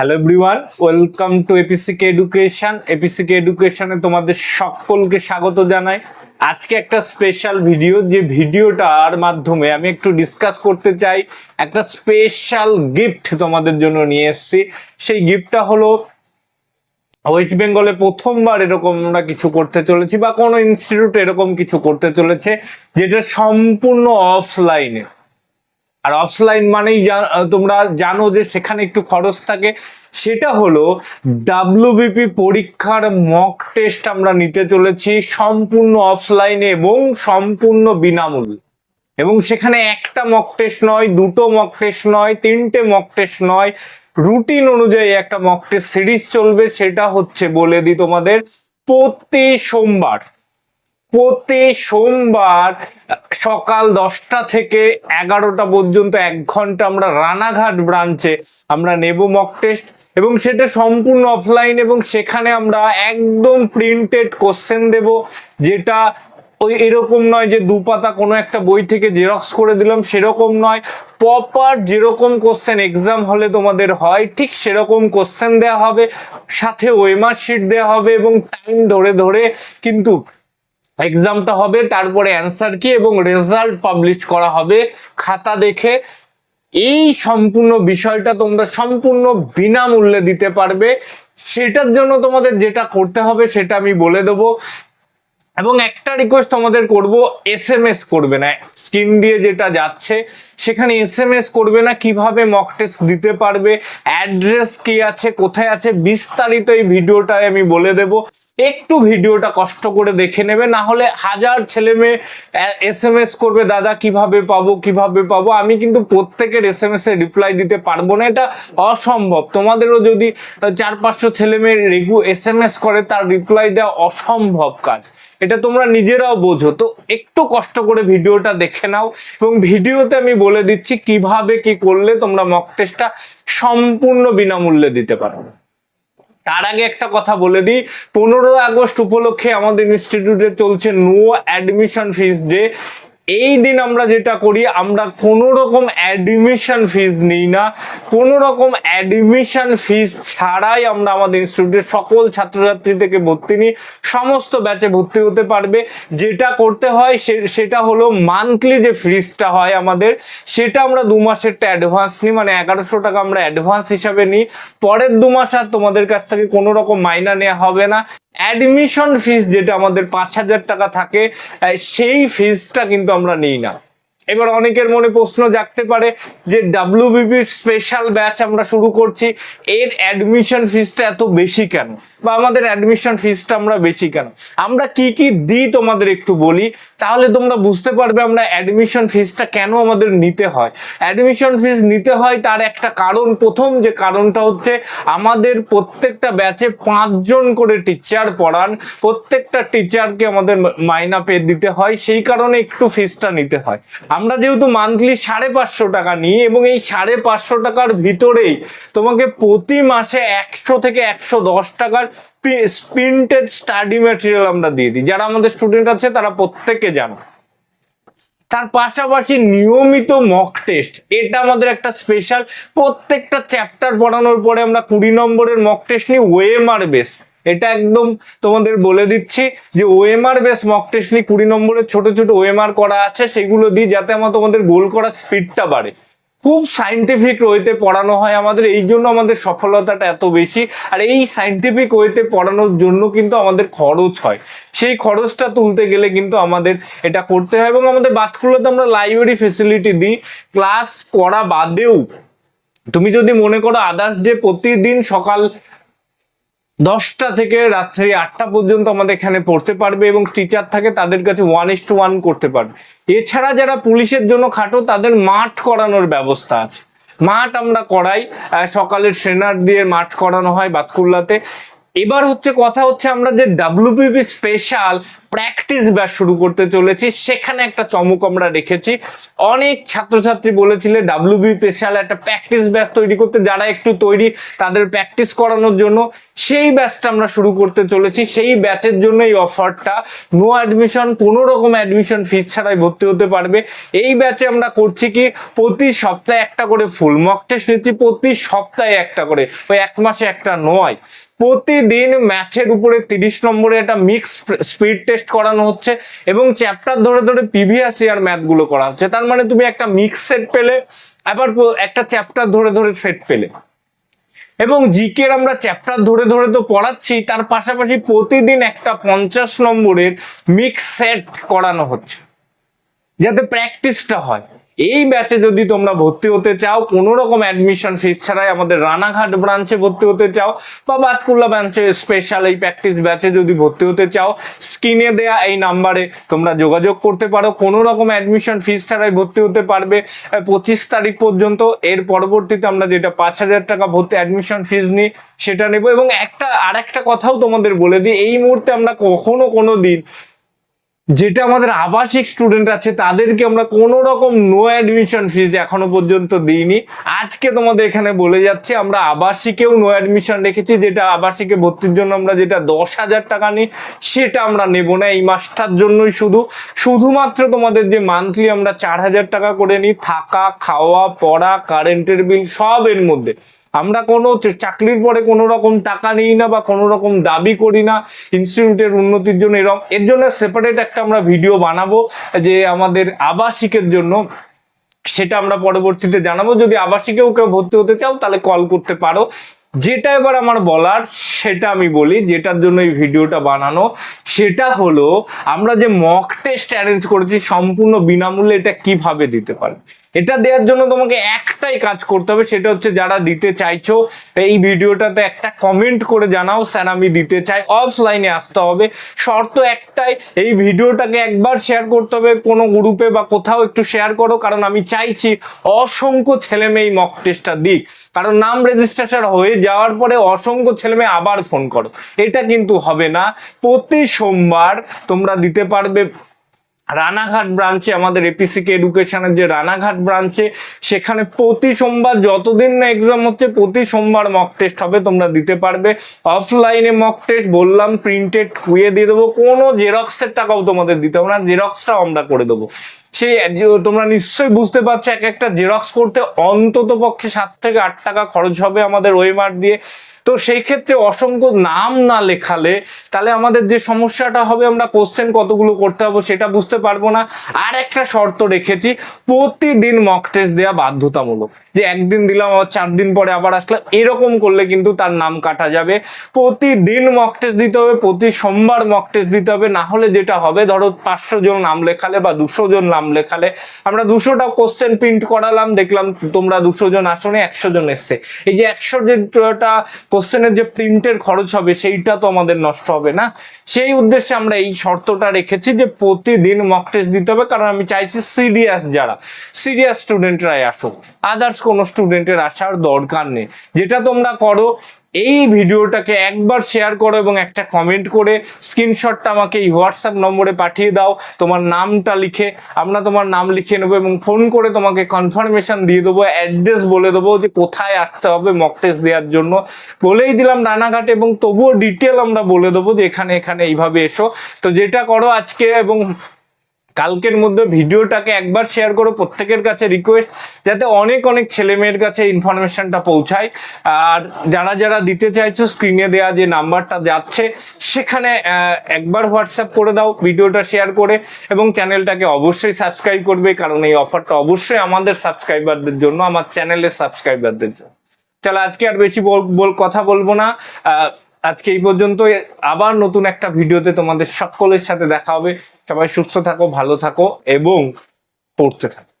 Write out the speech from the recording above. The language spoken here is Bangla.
Hello everyone welcome to APCK education APCK এডুকেশনে তোমাদের সকলকে স্বাগত জানাই। আজকে একটা স্পেশাল ভিডিও যে ভিডিওটার মাধ্যমে আমি একটু ডিসকাস করতে চাই। একটা স্পেশাল গিফট তোমাদের জন্য নিয়ে এসেছি। সেই গিফটটা হলো ওয়েস্ট বেঙ্গলে প্রথমবার এরকম আমরা কিছু করতে চলেছি, বা কোনো ইনস্টিটিউট এরকম কিছু করতে চলেছে, যেটা সম্পূর্ণ অফলাইনে আর অফলাইন মানেই তোমরা জানো যে সেখানে একটু খরচ থাকে। সেটা হলো ডাব্লিউবিপি পরীক্ষার মক টেস্ট আমরা নিতে চলেছি সম্পূর্ণ অফলাইনে এবং সম্পূর্ণ বিনামূল্যে। এবং সেখানে একটা মক টেস্ট নয়, দুটো মক টেস্ট নয়, তিনটে মক টেস্ট নয়। রুটিন অনুযায়ী একটা মক টেস্ট সিরিজ চলবে, সেটা হচ্ছে বলে দিই তোমাদের, প্রতি সোমবার প্রতি সোমবার সকাল দশটা থেকে এগারোটা পর্যন্ত এক ঘণ্টা আমরা রানাঘাট ব্রাঞ্চে আমরা নেব মক টেস্ট এবং সেটা সম্পূর্ণ অফলাইন এবং সেখানে আমরা একদম প্রিন্টেড কোশ্চেন দেব, যেটা ওই এরকম নয় যে দু পাতা কোনো একটা বই থেকে জেরক্স করে দিলাম, সেরকম নয়। প্রপার যেরকম কোশ্চেন এক্সাম হলে তোমাদের হয়, ঠিক সেরকম কোশ্চেন দেওয়া হবে, সাথে ওয়েমার দেওয়া হবে এবং টাইম ধরে ধরে কিন্তু এক্সামটা হবে, তারপরে অ্যান্সার কি এবং রেজাল্ট পাবলিশ করা হবে। খাতা দেখে এই সম্পূর্ণ বিষয়টা তোমরা সম্পূর্ণ বিনামূল্যে দিতে পারবে। সেটার জন্য তোমাদের যেটা করতে হবে সেটা আমি বলে দেবো। এবং একটা রিকোয়েস্ট তোমাদের করব এস এম এস করবে না। স্ক্রিন দিয়ে যেটা যাচ্ছে, সেখানে এস এম এস করবে না, কীভাবে মক টেস্ট দিতে পারবে অ্যাড্রেস কি আছে, কোথায় আছে, বিস্তারিত এই ভিডিওটায় আমি বলে দেব। একটু ভিডিওটা কষ্ট করে দেখে নেবে, না হলে হাজার ছেলে মেয়ে এস এম এস করবে, দাদা, কীভাবে পাবো কীভাবে পাবো? আমি কিন্তু প্রত্যেকের এস এম এস এ রিপ্লাই দিতে পারব না, এটা অসম্ভব। তোমাদেরও যদি চার, পাঁচশো ছেলে মেয়ে রেগু এস এম এস করে, তার রিপ্লাই দেওয়া অসম্ভব কাজ। এটা তোমরা নিজেরাও বোঝো। তো একটু কষ্ট করে ভিডিওটা দেখে নাও, এবং ভিডিওতে আমি বলে দিচ্ছি, কীভাবে কি করলে তোমরা মক টেস্টটা সম্পূর্ণ বিনামূল্যে দিতে পারো। তার আগে একটা কথা বলে দিই পনেরো আগস্ট উপলক্ষে আমাদের ইনস্টিটিউটে চলছে নো অ্যাডমিশন ফিস ডে এই দিন আমরা যেটা করি, আমরা কোনো রকম অ্যাডমিশন ফিস নিই না। কোনো রকম অ্যাডমিশন ফিস ছাড়াই আমরা আমাদের ইনস্টিটিউটের সকল ছাত্রছাত্রী থেকে ভর্তি নিই। সমস্ত ব্যাচে ভর্তি হতে পারবে। যেটা করতে হয় সেটা হলো মান্থলি যে ফিজটা হয় আমাদের, সেটা আমরা দু মাসেরটা অ্যাডভান্স নিই। মানে এগারোশো টাকা আমরা অ্যাডভান্স হিসাবে নিই। পরের দু মাস আর তোমাদের কাছ থেকে কোনো রকম মাইনা নেওয়া হবে না। অ্যাডমিশন ফিস যেটা আমাদের পাঁচ হাজার টাকা থাকে সেই ফিজটা কিন্তু আমরা নিই না এবার অনেকের মনে প্রশ্ন জাগতে পারে যে ডাব্লিউবিপির স্পেশাল ব্যাচ আমরা শুরু করছি, এর অ্যাডমিশন ফিসটা এত বেশি কেন? বা আমাদের অ্যাডমিশন ফিসটা আমরা বেশি কেন? আমরা কি কি দিই তোমাদের একটু বলি, তাহলে তোমরা বুঝতে পারবে আমরা অ্যাডমিশন ফিসটা কেন আমাদের নিতে হয়। অ্যাডমিশন ফিস নিতে হয় তার একটা কারণ, প্রথম যে কারণটা হচ্ছে আমাদের প্রত্যেকটা ব্যাচে পাঁচজন করে টিচার পড়ান, প্রত্যেকটা টিচারকে আমাদের মাইনা পে দিতে হয়, সেই কারণে একটু ফিসটা নিতে হয়। আমরা যেহেতু মান্থলি সাড়ে পাঁচশো টাকা নিই এবং এই সাড়ে পাঁচশো টাকার ভিতরেই তোমাকে প্রতি মাসে একশো থেকে একশো দশ টাকার প্রিন্টেড স্টাডি ম্যাটেরিয়াল আমরা দিয়ে দিই। যারা আমাদের স্টুডেন্ট আছে, তারা প্রত্যেকে জানে। তার পাশাপাশি নিয়মিত মক টেস্ট এটা আমাদের একটা স্পেশাল প্রত্যেকটা চ্যাপ্টার পড়ানোর পরে আমরা কুড়ি নম্বরের মক টেস্ট নিই ওয়েমার বেস এটা একদম তোমাদের বলে দিচ্ছি যে ওএমআর বেস মক টেস্ট নিয়ে কুড়ি নম্বরের ছোট ছোট ওএমআর করা আছে, সেগুলো দিই যাতে আমার তোমাদের গোল করার স্পিডটা বাড়ে। খুব সাইন্টিফিক ওয়েতে পড়ানো হয় আমাদের, এই জন্য আমাদের সফলতাটা এত বেশি। আর এই সাইন্টিফিক ওয়েতে পড়ানোর জন্য কিন্তু আমাদের খরচ হয়। সেই খরচটা তুলতে গেলে কিন্তু আমাদের এটা করতে হয় এবং আমাদের বাতকুলোতে আমরা লাইব্রেরি ফেসিলিটি দিই। ক্লাস করা বাদেও, তুমি যদি মনে করো আদার্স ডে প্রতিদিন সকাল দশটা থেকে রাত্রি আটটা পর্যন্ত আমাদের এখানে পড়তে পারবে এবং টিচার থাকে তাদের কাছে ওয়ান ইস টু ওয়ান করতে পারবে। এছাড়া যারা পুলিশের জন্য খাটো, তাদের মাঠ করানোর ব্যবস্থা আছে। মাঠ আমরা করাই সকালের ট্রেনার দিয়ে মাঠ করানো হয় বাতকুল্লাতে। এবার হচ্ছে কথা হচ্ছে আমরা যে ডাব্লিউপিপি স্পেশাল প্র্যাকটিস ব্যাচ শুরু করতে চলেছি। সেখানে একটা চমক আমরা রেখেছি অনেক ছাত্রছাত্রী বলেছিলে ডাব্লিউবি স্পেশাল একটা প্র্যাকটিস ব্যাচ তৈরি করতে, যারা একটু তৈরি তাদের প্র্যাকটিস করানোর জন্য সেই ব্যাচটা আমরা শুরু করতে চলেছি। সেই ব্যাচের জন্য এই অফারটা নো অ্যাডমিশন কোনো রকম অ্যাডমিশন ফিস ছাড়াই ভর্তি হতে পারবে। এই ব্যাচে আমরা করছি কি, প্রতি সপ্তাহে একটা করে ফুল মক টেস্ট নিচ্ছি, প্রতি সপ্তাহে একটা করে, ওই এক মাসে একটা নয়। প্রতিদিন ম্যাথের উপরে তিরিশ নম্বরে একটা মিক্স স্পিড টেস্ট করানো হচ্ছে এবং চ্যাপ্টার ধরে ধরে প্রিভিয়াস ইয়ার ম্যাথগুলো করা হচ্ছে। তার মানে তুমি একটা মিক্স সেট পেলে, আবার একটা চ্যাপ্টার ধরে ধরে সেট পেলে। এবং জিকের আমরা চ্যাপ্টার ধরে ধরে তো পড়াচ্ছি, তার পাশাপাশি প্রতিদিন একটা পঞ্চাশ নম্বরের মিক্স সেট করানো হচ্ছে। যাতে প্র্যাকটিসটা হয়। এই ব্যাচে যদি তোমরা ভর্তি হতে চাও, কোনো রকম অ্যাডমিশন ফিস ছাড়াই আমাদের রানাঘাট ব্রাঞ্চে ভর্তি হতে চাও বা বাতকুল্লা ব্রাঞ্চে স্পেশাল এই প্র্যাকটিস ব্যাচে যদি ভর্তি হতে চাও স্ক্রিনে দেয়া এই নাম্বারে তোমরা যোগাযোগ করতে পারো। কোনো রকম অ্যাডমিশন ফিস ছাড়াই ভর্তি হতে পারবে পঁচিশ তারিখ পর্যন্ত। এর পরবর্তীতে আমরা যেটা পাঁচ হাজার টাকা ভর্তি অ্যাডমিশন ফিস নিই, সেটা নেব। এবং একটা আর একটা কথাও তোমাদের বলে দিই, এই মুহূর্তে আমরা কখনো কোনো দিন যেটা আমাদের আবাসিক স্টুডেন্ট আছে, তাদেরকে আমরা কোনো রকম নো অ্যাডমিশন ফিজ এখনও পর্যন্ত দিইনি। আজকে তোমাদের এখানে বলে যাচ্ছে, আমরা আবাসিকেও নো অ্যাডমিশন রেখেছি, যেটা আবাসিকে ভর্তির জন্য আমরা যেটা দশ হাজার টাকা নিই, সেটা আমরা নেব না। এই মাসটার জন্যই শুধু, শুধুমাত্র তোমাদের যে মান্থলি আমরা চার হাজার টাকা করে নিই, থাকা, খাওয়া, পড়া কারেন্টের বিল সব এর মধ্যে। আমরা কোনো চাকরির পরে কোনো রকম টাকা নিই না বা কোনো রকম দাবি করি না ইনস্টিটিউটের উন্নতির জন্য এরকম এর জন্য সেপারেট একটা আমরা ভিডিও বানাবো যে আমাদের আবাসিকের জন্য, সেটা আমরা পরবর্তীতে জানাব। যদি আবাসিকেও কেউ ভর্তি হতে চাও, তাহলে কল করতে পারো। যেটা এবার আমার বলার, সেটা আমি বলি, যেটার জন্য এই ভিডিওটা বানানো। সেটা হলো, আমরা যে মক টেস্ট অ্যারেঞ্জ করেছি সম্পূর্ণ বিনামূল্যে এটা কীভাবে দিতে পারে? এটা দেওয়ার জন্য তোমাকে একটাই কাজ করতে হবে, সেটা হচ্ছে যারা দিতে চাইছো, এই ভিডিওটাতে একটা কমেন্ট করে জানাও, স্যার আমি দিতে চাই। অফলাইনে আসতে হবে। শর্ত একটাই, এই ভিডিওটাকে একবার শেয়ার করতে হবে, কোনো গ্রুপে বা কোথাও একটু শেয়ার করো, কারণ আমি চাইছি অসংখ্য ছেলে মেয়ে মক টেস্টটা দিক। কারণ নাম রেজিস্ট্রেশন হয়ে যাওয়ার পরে অসংখ্য ছেলে মেয়ে আবার ফোন করো। এটা কিন্তু হবে না। প্রতি সোমবার তোমরা দিতে পারবে রানাঘাট ব্রাঞ্চে, আমাদের এপিসিকে এডুকেশনের যে রানাঘাট ব্রাঞ্চে, সেখানে প্রতি সোমবার যতদিন না এক্সাম হচ্ছে, প্রতি সোমবার মক টেস্ট হবে, তোমরা দিতে পারবে। অফলাইনে মক টেস্ট বললাম প্রিন্টেড কুয়ে দিয়ে দেবো, কোনো জেরক্সের টাকাও তোমাদের দিতে হবে না জেরক্সটাও আমরা করে দেবো। যে- তোমরা নিশ্চয়ই বুঝতে পারছ, এক একটা জেরক্স করতে অন্তত পক্ষে সাত থেকে আট টাকা খরচ হবে আমাদের ওয়েমার দিয়ে। তো সেই ক্ষেত্রে অসংখ্য নাম না লেখালে তাহলে আমাদের যে সমস্যাটা হবে, আমরা কোশ্চেন কতগুলো করতে হবে সেটা বুঝতে পারব না। আর একটা শর্ত রেখেছি, প্রতিদিন মক টেস্ট দেওয়া বাধ্যতামূলক। যে একদিন দিলাম, আবার চার দিন পরে আবার আসলাম, এরকম করলে কিন্তু তার নাম কাটা যাবে। প্রতিদিন মক টেস্ট দিতে হবে, প্রতি সোমবার মক টেস্ট দিতে হবে, না হলে যেটা হবে, ধরো পাঁচশো জন নাম লেখালে বা দুশো জন নাম লেখালে। আমরা দুশোটা কোশ্চেন প্রিন্ট করালাম, দেখলাম তোমরা দুশো জন আসনে একশো জন এসছে। এই যে একশো যেটা কোশ্চেনের যে প্রিন্টের খরচ হবে, সেইটা তো আমাদের নষ্ট হবে না। সেই উদ্দেশ্যে আমরা এই শর্তটা রেখেছি যে প্রতিদিন মক টেস্ট দিতে হবে, কারণ আমি চাইছি সিরিয়াস যারা সিরিয়াস স্টুডেন্টরাই আসুক। আদার্স কোনো স্টুডেন্টের আসার দরকার নেই। যেটা তোমরা করো এই ভিডিওটাকে একবার শেয়ার করো এবং একটা কমেন্ট করে স্ক্রিনশটটা আমাকে এই হোয়াটসঅ্যাপ নম্বরে পাঠিয়ে দাও। তোমার নামটা লিখে, আমরা তোমার নাম লিখে নেব এবং ফোন করে তোমাকে কনফার্মেশন দিয়ে দেবো অ্যাড্রেস বলে দেবো যে কোথায় আসতে হবে মক টেস্ট দেওয়ার জন্য। বলেই দিলাম রানাঘাট এবং তবুও ডিটেল আমরা বলে দেবো যে এখানে এখানে এইভাবে এসো। তো যেটা করো আজকে এবং কালকের মধ্যে ভিডিওটাকে একবার শেয়ার করো প্রত্যেকের কাছে রিকোয়েস্ট যাতে অনেক অনেক ছেলে মেয়ের কাছে ইনফরমেশনটা পৌঁছায়। আর যারা যারা দিতে চাইছো স্ক্রিনে দেওয়া যে নাম্বারটা যাচ্ছে, সেখানে একবার হোয়াটসঅ্যাপ করে দাও, ভিডিওটা শেয়ার করে, এবং চ্যানেলটাকে অবশ্যই সাবস্ক্রাইব করবে, কারণ এই অফারটা অবশ্যই আমাদের সাবস্ক্রাইবারদের জন্য, আমার চ্যানেলের সাবস্ক্রাইবারদের জন্য। চলো, আজকে আর বেশি বল- কথা বলব না। আজকে এই পর্যন্ত আবার নতুন একটা ভিডিওতে তোমাদের সকলের সাথে দেখা হবে। সবাই সুস্থ থাকো, ভালো থাকো এবং পড়তে থাকো।